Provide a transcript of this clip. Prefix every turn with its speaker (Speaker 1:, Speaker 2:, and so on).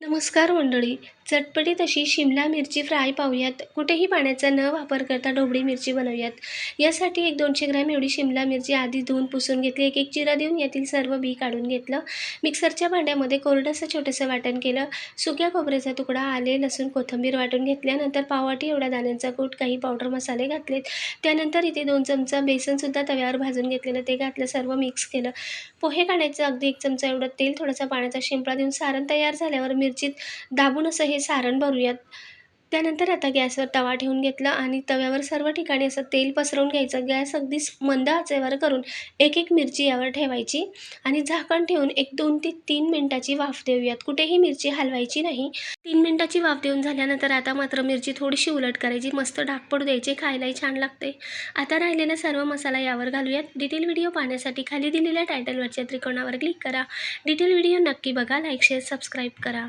Speaker 1: नमस्कार मंडळी. चटपटीत अशी शिमला मिरची फ्राय पाहूयात. कुठेही पाण्याचा न वापर करता ढोबळी मिरची बनवूयात. यासाठी एक दोनशे ग्रॅम एवढी शिमला मिरची आधी धुवून पुसून घेतली. एक एक चिरा देऊन यातील सर्व बी काढून घेतलं. मिक्सरच्या भांड्यामध्ये कोरडंसं छोटंसं वाटण केलं. सुक्या खोबऱ्याचा तुकडा आले लसूण कोथिंबीर वाटून घेतल्यानंतर पाववाटी एवढा दाण्यांचा कूट काही पावडर मसाले घातलेत. त्यानंतर इथे दोन चमचा बेसनसुद्धा तव्यावर भाजून घेतलेलं. ते घातलं सर्व मिक्स केलं. पोहे काढायचं अगदी एक चमचा एवढं तेल थोडासा पाण्याचा शिंपळा देऊन सारण तयार झाल्यावर मिरचीत दाबून असं हे सारण भरूयात. त्यानंतर आता गॅसवर तवा ठेवून घेतला आणि तव्यावर सर्व ठिकाणी असं तेल पसरवून घ्यायचं. गॅस अगदी मंद आचेवर करून एक एक मिरची यावर ठेवायची आणि झाकण ठेवून एक दोन ते तीन मिनटाची वाफ देऊयात. कुठेही मिरची हलवायची नाही. तीन मिनटाची वाफ देऊन झाल्यानंतर आता मात्र मिरची थोडीशी उलट करायची. मस्त डाग पडू द्यायची खायलाही छान लागते. आता राहिलेला सर्व मसाला यावर घालूयात. डिटेल व्हिडिओ पाहण्यासाठी खाली दिलेल्या टायटलवरच्या त्रिकोणावर क्लिक करा. डिटेल व्हिडिओ नक्की बघा. लाईक शेअर सबस्क्राईब करा.